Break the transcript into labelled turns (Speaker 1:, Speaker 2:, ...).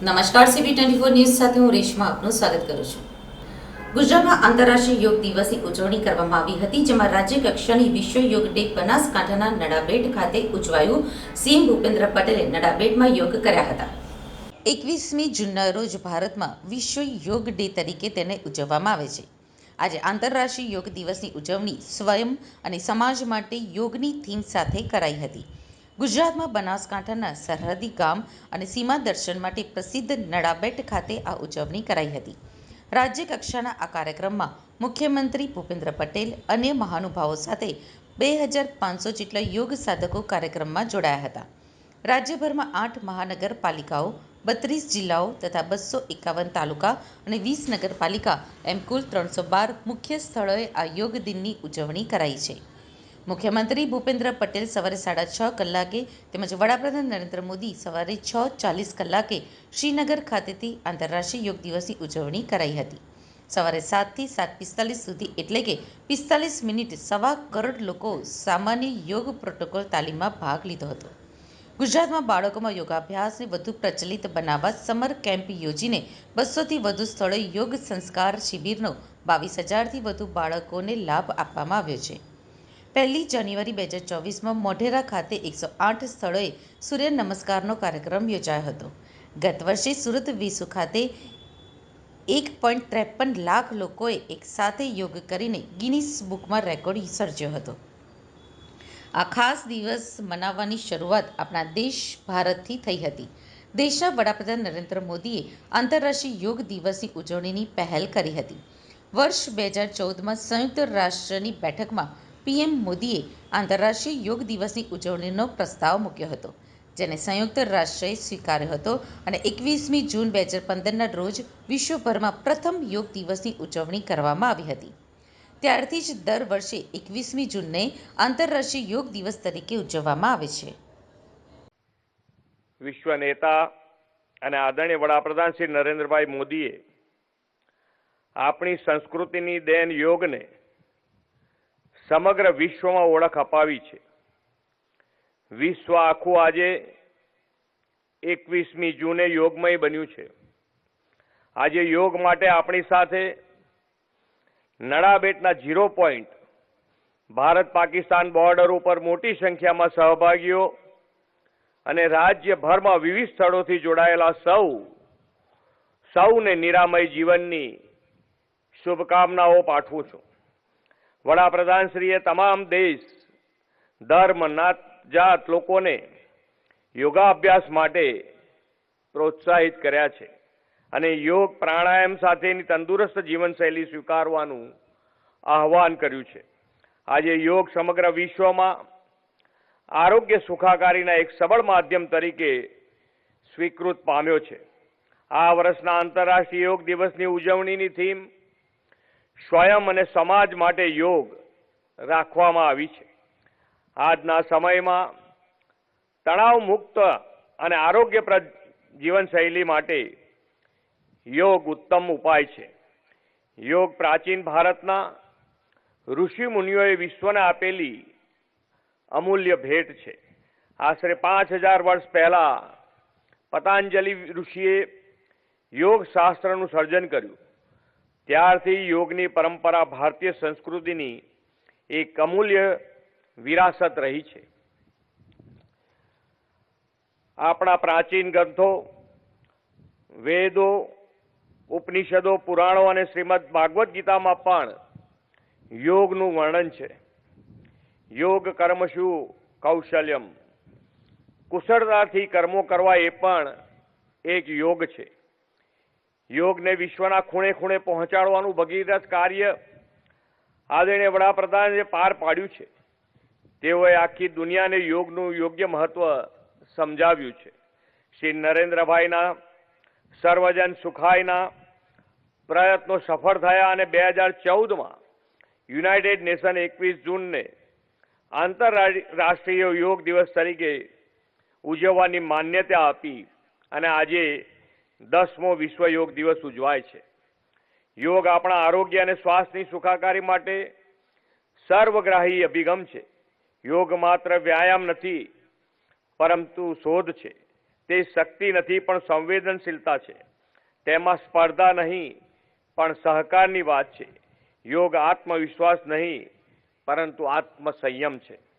Speaker 1: નમસ્કાર CB twenty four news સાથે હું રેશમા આપનું સ્વાગત કરું છું. ગુજરાતમાં આંતરરાષ્ટ્રીય યોગ દિવસની ઉજવણી કરવામાં આવી હતી, જેમાં રાજ્ય કક્ષાની વિશ્વ યોગ ડે બનાસકાંઠાના નડાબેટ ખાતે ઉજવાયું. સીએમ ભૂપેન્દ્ર પટેલે નડાબેટમાં યોગ કર્યા હતા. એકવીસમી જૂનના રોજ ભારતમાં વિશ્વ યોગ ડે તરીકે તેને ઉજવવામાં આવે છે. આજે આંતરરાષ્ટ્રીય યોગ દિવસની ઉજવણી સ્વયં અને સમાજ માટે યોગની થીમ સાથે કરાઈ હતી. ગુજરાતમાં બનાસકાંઠાના સરહદી ગામ અને સીમા દર્શન માટે પ્રસિદ્ધ નડાબેટ ખાતે આ ઉજવણી કરાઈ હતી. રાજ્ય કક્ષાના આ કાર્યક્રમમાં મુખ્યમંત્રી ભૂપેન્દ્ર પટેલ અન્ય મહાનુભાવો સાથે બે હજાર પાંચસો જેટલા યોગ સાધકો કાર્યક્રમમાં જોડાયા હતા. રાજ્યભરમાં આઠ મહાનગરપાલિકાઓ, બત્રીસ જિલ્લાઓ તથા બસો એકાવન તાલુકા અને વીસ નગરપાલિકા એમ કુલ ત્રણસો બાર મુખ્ય સ્થળોએ આ યોગ દિનની ઉજવણી કરાઈ છે. મુખ્યમંત્રી ભૂપેન્દ્ર પટેલ સવારે સાડા છ કલાકે તેમજ વડાપ્રધાન નરેન્દ્ર મોદી સવારે છ ચાલીસ કલાકે શ્રીનગર ખાતેથી આંતરરાષ્ટ્રીય યોગ દિવસની ઉજવણી કરાઈ હતી. સવારે સાતથી સાત પિસ્તાલીસ સુધી એટલે કે પિસ્તાલીસ મિનિટ સવા કરોડ લોકો સામાન્ય યોગ પ્રોટોકોલ તાલીમમાં ભાગ લીધો હતો. ગુજરાતમાં બાળકોમાં યોગાભ્યાસને વધુ પ્રચલિત બનાવવા સમર કેમ્પ યોજીને બસોથી વધુ સ્થળોએ યોગ સંસ્કાર શિબિરનો બાવીસ હજારથી વધુ બાળકોને લાભ આપવામાં આવ્યો છે. પહેલી જાન્યુઆરી બે હજાર ચોવીસમાં મોઢેરા ખાતે એકસો આઠ સ્થળોએ સૂર્ય નમસ્કારનો કાર્યક્રમ યોજાયો હતો. ગત વર્ષે સુરત વિસુ ખાતે એક પોઈન્ટ ત્રેપન લાખ લોકોએ એકસાથે યોગ કરીને ગિનિસ બુકમાં રેકોર્ડ સર્જ્યો હતો. આ ખાસ દિવસ મનાવવાની શરૂઆત આપણા દેશ ભારતથી થઈ હતી. દેશના વડાપ્રધાન નરેન્દ્ર મોદીએ આંતરરાષ્ટ્રીય યોગ દિવસની ઉજવણીની પહેલ કરી હતી. વર્ષ બે હજાર ચૌદમાં સંયુક્ત રાષ્ટ્રની બેઠકમાં પીએમ મોદીએ આંતરરાષ્ટ્રીય યોગ દિવસની ઉજવણીનો પ્રસ્તાવ મૂક્યો હતો, જેને સંયુક્ત રાષ્ટ્રએ સ્વીકાર્યો હતો અને એકવીસમી જૂન બે હજાર પંદરના રોજ વિશ્વભરમાં પ્રથમ યોગ દિવસની ઉજવણી કરવામાં આવી હતી. ત્યારથી જ દર વર્ષે એકવીસમી જૂનને આંતરરાષ્ટ્રીય યોગ દિવસ તરીકે ઉજવવામાં આવે છે.
Speaker 2: વિશ્વ નેતા અને આદરણીય વડાપ્રધાન શ્રી નરેન્દ્રભાઈ મોદીએ આપણી સંસ્કૃતિની દેન યોગને સમગ્ર વિશ્વમાં ઓળખ અપાવી છે. વિશ્વ આખું આજે એકવીસમી જૂને યોગમય બન્યું છે. આજે યોગ માટે આપણી સાથે નડાબેટના zero point Bharat Pakistan border ઉપર મોટી સંખ્યામાં સહભાગીઓ અને રાજ્યભરમાં વિવિધ સ્થળોથી જોડાયેલા સૌ, સૌને નિરામય જીવનની શુભકામનાઓ પાઠવું છું. વડાપ્રધાનશ્રીએ તમામ દેશ, ધર્મ, નાત, જાત લોકોને યોગાભ્યાસ માટે પ્રોત્સાહિત કર્યા છે અને યોગ પ્રાણાયામ સાથેની તંદુરસ્ત જીવનશૈલી સ્વીકારવાનું આહવાન કર્યું છે. આજે યોગ સમગ્ર વિશ્વમાં આરોગ્ય સુખાકારીના એક સબળ માધ્યમ તરીકે સ્વીકૃત પામ્યો છે. આ વર્ષના આંતરરાષ્ટ્રીય યોગ દિવસની ઉજવણીની થીમ સ્વયં અને સમાજ માટે યોગ રાખવામાં આવી છે. આજના સમયમાં તણાવ મુક્ત અને આરોગ્યપ્રદ જીવનશૈલી માટે યોગ ઉત્તમ ઉપાય છે. યોગ પ્રાચીન ભારતના ઋષિ મુનિઓએ વિશ્વને આપેલી અમૂલ્ય ભેટ છે. આશરે પાંચ હજાર વર્ષ પહેલા પતંજલિ ઋષિએ યોગ શાસ્ત્રનું સર્જન કર્યું. ત્યારથી યોગની પરંપરા ભારતીય સંસ્કૃતિની એક અમૂલ્ય વિરાસત રહી છે. આપણા પ્રાચીન ગ્રંથો, વેદો, ઉપનિષદો, પુરાણો અને શ્રીમદ ભાગવત ગીતામાં પણ યોગનું વર્ણન છે. યોગ કર્મશુ કૌશલ્યમ. કુશળતાથી કર્મો કરવા એ પણ એક યોગ છે. યોગને વિશ્વના ખૂણે ખૂણે પહોંચાડવાનું ભગીરથ કાર્ય આદરણીય વડાપ્રધાને પાર પાડ્યું છે, તેઓએ આખી દુનિયાને યોગનું યોગ્ય મહત્વ સમજાવ્યું છે. શ્રી નરેન્દ્રભાઈના સર્વજન સુખાયના પ્રયત્નો સફળ થયા અને બે હજાર ચૌદમાં યુનાઇટેડ નેશન એકવીસ જૂનને આંતરરાષ્ટ્રીય યોગ દિવસ તરીકે ઉજવવાની માન્યતા આપી અને આજે દસમો વિશ્વ યોગ દિવસ ઉજવાય છે. યોગ આપણા આરોગ્ય અને સ્વાસ્થ્યની સુખાકારી માટે સર્વગ્રાહી અભિગમ છે. યોગ માત્ર વ્યાયામ નથી, પરંતુ શોધ છે. તે શક્તિ નથી, પણ સંવેદનશીલતા છે. તેમાં સ્પર્ધા નહીં, પણ સહકારની વાત છે. યોગ આત્મવિશ્વાસ નહીં, પરંતુ આત્મસંયમ છે.